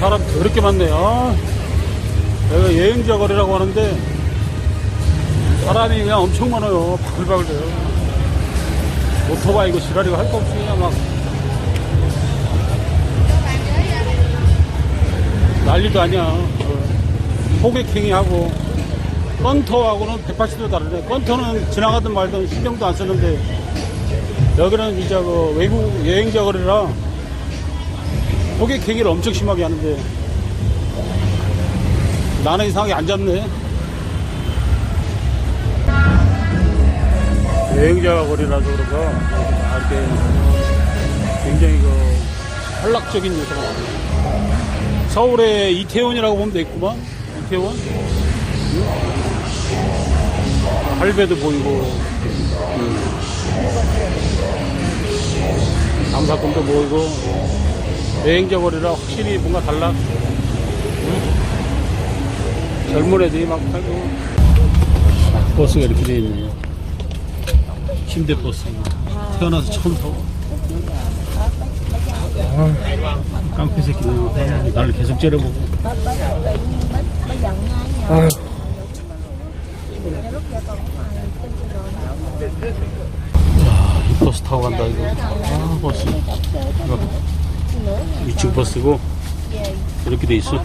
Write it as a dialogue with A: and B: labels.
A: 더럽게 많네. 아, 여기가 여행자 거리라고 하는데 사람이 그냥 엄청 많아요. 바글바글해요. 오토바이 이거 지랄이고 할 거 없이 그냥 막 난리도 아니야. 어, 호객행위 하고 건터하고는 180도 다르네. 건터는 지나가든 말든 신경도 안 쓰는데 여기는 이제 그 외국 여행자 거리라 호객행위를 엄청 심하게 하는데 나는 이상하게 안 잡네. 여행자 거리라서 그런가 이렇게 굉장히 그 한락적인 요소가 많아요. 서울의 이태원이라고 보면 되겠구만. 이태원? 응? 할배도 보이고, 응. 남사꾼도 보이고, 여행자 거리라 확실히 뭔가 달라. 응? 젊은 애들이 막 타고. 버스가 이렇게 돼 있네요. 침대 버스. 태어나서 처음 타고. 깡패 새끼들 나를 계속 째려보고 아휴 야, 이 버스 타고 간다 이거 아 버스 2층 버스고? 이렇게 돼 있어